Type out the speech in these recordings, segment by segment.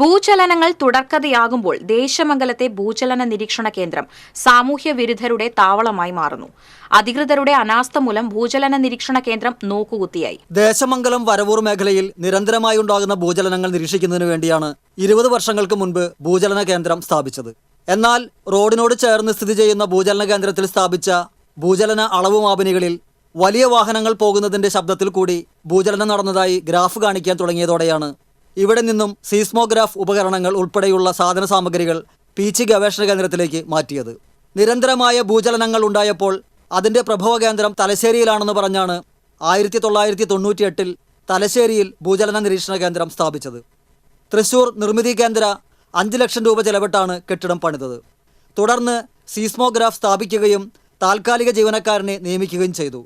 ഭൂചലനങ്ങൾ തുടർക്കഥയാകുമ്പോൾ ദേശമംഗലത്തെ ഭൂചലന നിരീക്ഷണ കേന്ദ്രം സാമൂഹ്യ വിരുദ്ധരുടെ താവളമായി മാറുന്നു. അധികൃതരുടെ അനാസ്ഥ മൂലം ഭൂചലന നിരീക്ഷണ കേന്ദ്രം നോക്കുകുത്തിയായി. ദേശമംഗലം വരവൂർ മേഖലയിൽ നിരന്തരമായി ഉണ്ടാകുന്ന ഭൂചലനങ്ങൾ നിരീക്ഷിക്കുന്നതിന് വേണ്ടിയാണ് ഇരുപത് വർഷങ്ങൾക്ക് മുൻപ് ഭൂചലന കേന്ദ്രം സ്ഥാപിച്ചത്. എന്നാൽ റോഡിനോട് ചേർന്ന് സ്ഥിതി ചെയ്യുന്ന ഭൂചലന കേന്ദ്രത്തിൽ സ്ഥാപിച്ച ഭൂചലന അളവ് മാപിനികളിൽ വലിയ വാഹനങ്ങൾ പോകുന്നതിന്റെ ശബ്ദത്തിൽ കൂടി ഭൂചലനം നടന്നതായി ഗ്രാഫ് കാണിക്കാൻ തുടങ്ങിയതോടെയാണ് ഇവിടെ നിന്നും സീസ്മോഗ്രാഫ് ഉപകരണങ്ങൾ ഉൾപ്പെടെയുള്ള സാധന സാമഗ്രികൾ പീച്ചി ഗവേഷണ കേന്ദ്രത്തിലേക്ക് മാറ്റിയത്. നിരന്തരമായ ഭൂചലനങ്ങൾ ഉണ്ടായപ്പോൾ അതിന്റെ പ്രഭവ കേന്ദ്രം തലശ്ശേരിയിലാണെന്ന് പറഞ്ഞാണ് ആയിരത്തി തൊള്ളായിരത്തി തൊണ്ണൂറ്റിയെട്ടിൽ തലശ്ശേരിയിൽ ഭൂചലന നിരീക്ഷണ കേന്ദ്രം സ്ഥാപിച്ചത്. തൃശൂർ നിർമ്മിതി കേന്ദ്ര അഞ്ച് ലക്ഷം രൂപ ചെലവിട്ടാണ് കെട്ടിടം പണിതത്. തുടർന്ന് സീസ്മോഗ്രാഫ് സ്ഥാപിക്കുകയും താൽക്കാലിക ജീവനക്കാരനെ നിയമിക്കുകയും ചെയ്തു.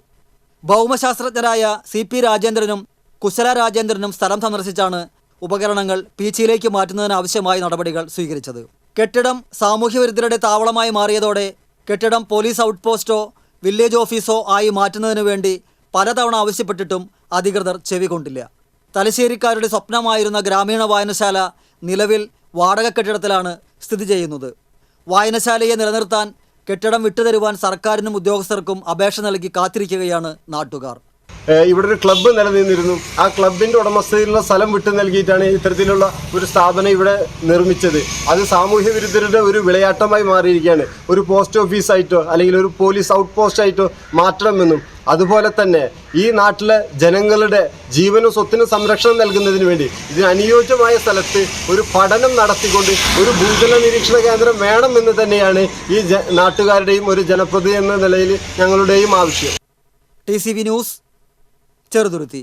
ഭൗമശാസ്ത്രജ്ഞരായ സി പി രാജേന്ദ്രനും കുശല രാജേന്ദ്രനും സ്ഥലം സന്ദർശിച്ചാണ് ഉപകരണങ്ങൾ പീച്ചിയിലേക്ക് മാറ്റുന്നതിനാവശ്യമായ നടപടികൾ സ്വീകരിച്ചത്. കെട്ടിടം സാമൂഹ്യവിരുദ്ധരുടെ താവളമായി മാറിയതോടെ കെട്ടിടം പോലീസ് ഔട്ട് പോസ്റ്റോ വില്ലേജ് ഓഫീസോ ആയി മാറ്റുന്നതിനു വേണ്ടി പലതവണ ആവശ്യപ്പെട്ടിട്ടും അധികൃതർ ചെവികൊണ്ടില്ല തലശ്ശേരിക്കാരുടെ സ്വപ്നമായിരുന്ന ഗ്രാമീണ വായനശാല നിലവിൽ വാടക കെട്ടിടത്തിലാണ് സ്ഥിതി ചെയ്യുന്നത്. വായനശാലയെ നിലനിർത്താൻ കെട്ടിടം വിട്ടുതരുവാൻ സർക്കാരിനും ഉദ്യോഗസ്ഥർക്കും അപേക്ഷ നൽകി കാത്തിരിക്കുകയാണ് നാട്ടുകാർ. ഇവിടെ ഒരു ക്ലബ്ബ് നിലനിന്നിരുന്നു. ആ ക്ലബിന്റെ ഉടമസ്ഥതയിലുള്ള സ്ഥലം വിട്ടു നൽകിയിട്ടാണ് ഇത്തരത്തിലുള്ള ഒരു സ്ഥാപനം ഇവിടെ നിർമ്മിച്ചത്. അത് സാമൂഹ്യ വിരുദ്ധരുടെ ഒരു വിളയാട്ടമായി മാറിയിരിക്കുകയാണ്. ഒരു പോസ്റ്റ് ഓഫീസായിട്ടോ അല്ലെങ്കിൽ ഒരു പോലീസ് ഔട്ട് പോസ്റ്റ് ആയിട്ടോ മാറ്റണമെന്നും അതുപോലെ തന്നെ ഈ നാട്ടിലെ ജനങ്ങളുടെ ജീവനും സ്വത്തിനും സംരക്ഷണം നൽകുന്നതിന് വേണ്ടി ഇതിന് അനുയോജ്യമായ സ്ഥലത്ത് ഒരു പഠനം നടത്തിക്കൊണ്ട് ഒരു ഭൂജല നിരീക്ഷണ കേന്ദ്രം വേണമെന്ന് തന്നെയാണ് ഈ നാട്ടുകാരുടെയും ഒരു ജനപ്രതി എന്ന നിലയിൽ ഞങ്ങളുടെയും ആവശ്യം. T C V news Cheruthuruthy